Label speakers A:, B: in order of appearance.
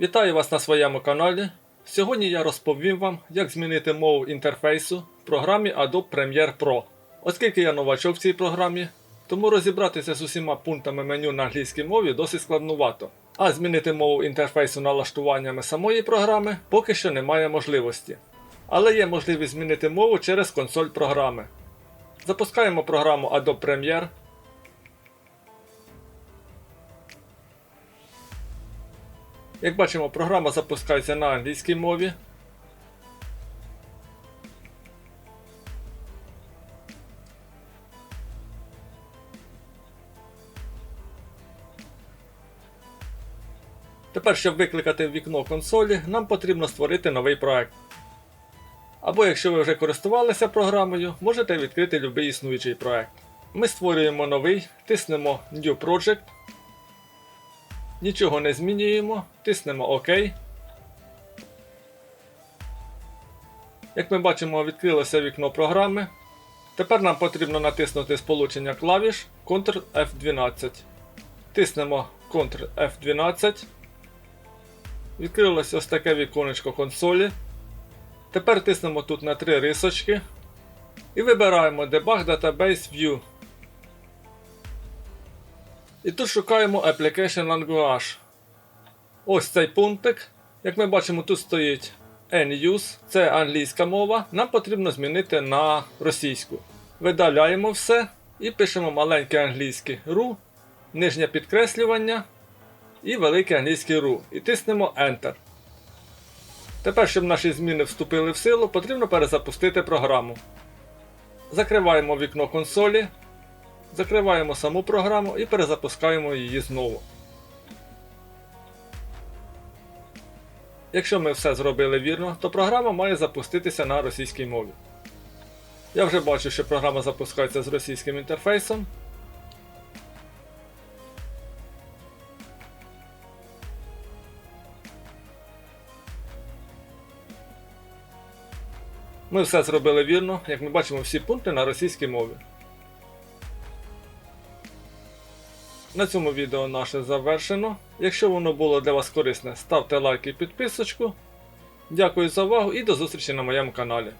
A: Вітаю вас на своєму каналі. Сьогодні я розповім вам, як змінити мову інтерфейсу в програмі Adobe Premiere Pro. Оскільки я новачок в цій програмі, тому розібратися з усіма пунктами меню на англійській мові досить складнувато. А змінити мову інтерфейсу налаштуваннями самої програми поки що немає можливості. Але є можливість змінити мову через консоль програми. Запускаємо програму Adobe Premiere. Як бачимо, програма запускається на англійській мові. Тепер, щоб викликати вікно консолі, нам потрібно створити новий проект. Або якщо ви вже користувалися програмою, можете відкрити будь-який існуючий проект. Ми створюємо новий, тиснемо New Project. Нічого не змінюємо, тиснемо ОК. Як ми бачимо, відкрилося вікно програми. Тепер нам потрібно натиснути сполучення клавіш Ctrl F12. Тиснемо Ctrl F12. Відкрилося ось таке віконечко консолі. Тепер тиснемо тут на три рисочки і вибираємо Debug Database View. І тут шукаємо Application Language. Ось цей пунктик. Як ми бачимо, тут стоїть N-Use, це англійська мова. Нам потрібно змінити на російську. Видаляємо все і пишемо маленьке англійське RU, нижнє підкреслювання і велике англійське RU. І тиснемо Enter. Тепер, щоб наші зміни вступили в силу, потрібно перезапустити програму. Закриваємо вікно консолі. Закриваємо саму програму і перезапускаємо її знову. Якщо ми все зробили вірно, то програма має запуститися на російській мові. Я вже бачу, що програма запускається з російським інтерфейсом. Ми все зробили вірно, як ми бачимо всі пункти на російській мові. На цьому відео наше завершено. Якщо воно було для вас корисне, ставте лайк і підписочку. Дякую за увагу і до зустрічі на моєму каналі.